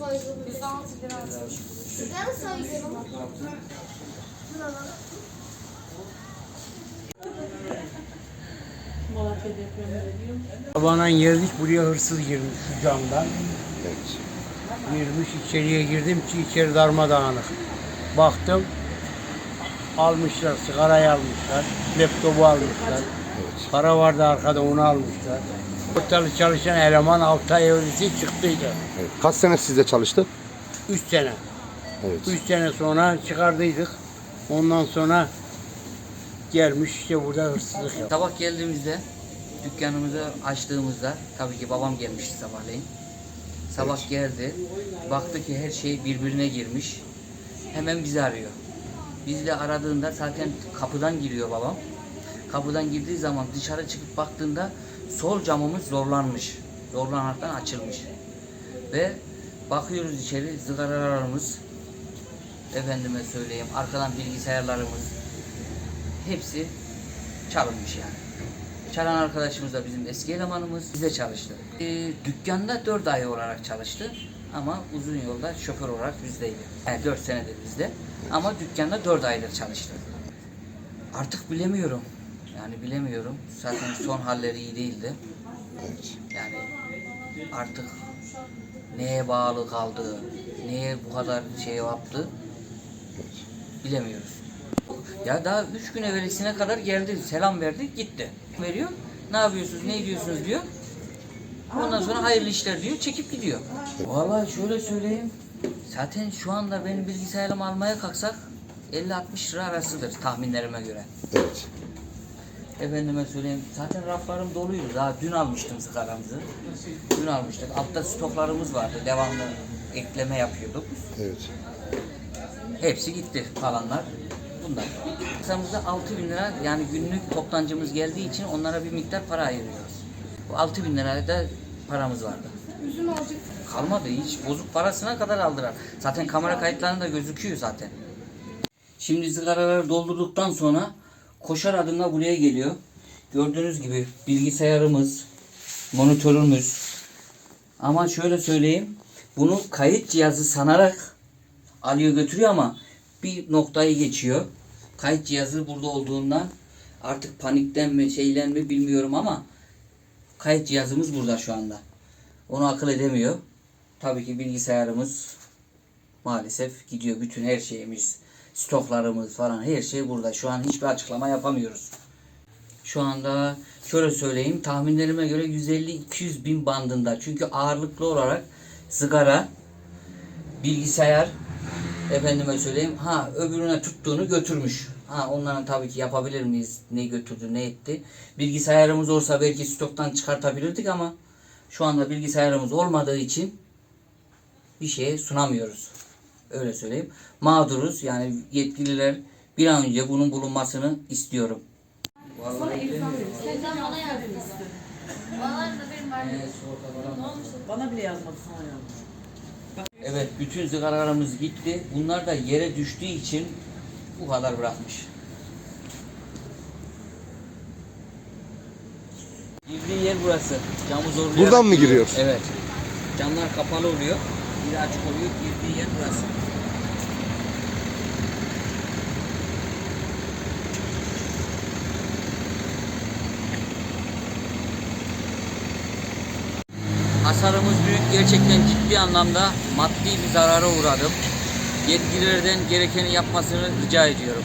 soygunu. 106 lira atmış. Sigara soygunu. Malatya depremi diyor. Buraya hırsız girmiş şu camdan. Evet. Girmiş içeriye girdim ki içeri darmadağınık. Baktım almışlar sigarayı almışlar. Laptopu almışlar. Para vardı arkada onu almışlar. Ortalı çalışan eleman Altay evlisi çıktıydı. evet. Kaç sene sizde çalıştı? Üç sene. Evet. Üç sene sonra çıkardıydık. Ondan sonra gelmiş işte burada hırsızlık yaptı. Sabah geldiğimizde dükkanımızı açtığımızda tabii ki babam gelmişti sabahleyin. Sabah geldi. Baktı ki her şey birbirine girmiş. Hemen bizi arıyor. Biz de aradığında zaten kapıdan giriyor babam. Kapıdan girdiği zaman dışarı çıkıp baktığında sol camımız zorlanmış. Zorlanarken açılmış. Ve bakıyoruz içeri zıgaralarımız efendime söyleyeyim arkadan bilgisayarlarımız hepsi çalınmış yani. Çalan arkadaşımız da bizim eski elemanımız. Bize çalıştı. Ee, dükkanda 4 ay olarak çalıştı. Ama uzun yolda şoför olarak bizdeydi. Yani 4 senedir bizde. Ama dükkanda 4 aydır çalıştı. Artık bilemiyorum. Yani bilemiyorum. Zaten son halleri iyi değildi. Evet. Yani artık neye bağlı kaldı, neye bu kadar şey yaptı bilemiyoruz. Ya daha üç gün evvelisine kadar geldi, selam verdi, gitti. Veriyor, ne yapıyorsunuz, ne ediyorsunuz diyor. Ondan sonra hayırlı işler diyor, çekip gidiyor. Vallahi şöyle söyleyeyim, zaten şu anda benim bilgisayarımı almaya kalksak 50-60 lira arasıdır tahminlerime göre. Evet. Efendime söyleyeyim zaten raflarım doluydu. Daha dün almıştım sigaramızı. Dün almıştık. Altta stoklarımız vardı. Devamlı ekleme yapıyorduk. Evet. Hepsi gitti kalanlar. Bunlar. Kasamızda 6 bin lira yani günlük toptancımız geldiği için onlara bir miktar para ayırıyoruz. Bu 6 bin liraya da paramız vardı. Üzüm alacak. Kalmadı hiç. Bozuk parasına kadar aldılar. Zaten kamera kayıtlarında gözüküyor zaten. Şimdi sigaraları doldurduktan sonra koşar adımla buraya geliyor. Gördüğünüz gibi bilgisayarımız, monitörümüz. Ama şöyle söyleyeyim. Bunu kayıt cihazı sanarak alıyor götürüyor ama bir noktayı geçiyor. Kayıt cihazı burada olduğundan artık panikten mi şeylen mi bilmiyorum ama kayıt cihazımız burada şu anda. Onu akıl edemiyor. Tabii ki bilgisayarımız maalesef gidiyor. Bütün her şeyimiz, stoklarımız falan her şey burada. Şu an hiçbir açıklama yapamıyoruz. Şu anda şöyle söyleyeyim tahminlerime göre 150-200 bin bandında. Çünkü ağırlıklı olarak sigara, bilgisayar, efendime söyleyeyim ha öbürüne tuttuğunu götürmüş. Ha onların tabii ki yapabilir miyiz? Ne götürdü, ne etti? Bilgisayarımız olsa belki stoktan çıkartabilirdik ama şu anda bilgisayarımız olmadığı için bir şeye sunamıyoruz. Öyle söyleyeyim. Mağduruz. Yani yetkililer bir an önce bunun bulunmasını istiyorum. Yok. Sen bana yazdın. Bana da benim var. Bana bile yazmadı sana yazdı. Evet, bütün sigaralarımız gitti. Bunlar da yere düştüğü için bu kadar bırakmış. Girdiği yer burası. Camı zorlayarak Buradan mı giriyor? Evet. Camlar kapalı oluyor. Biri açık oluyor. Girdiği yer burası. Hasarımız büyük. Gerçekten ciddi anlamda maddi bir zarara uğradım. Yetkililerden gerekeni yapmasını rica ediyorum.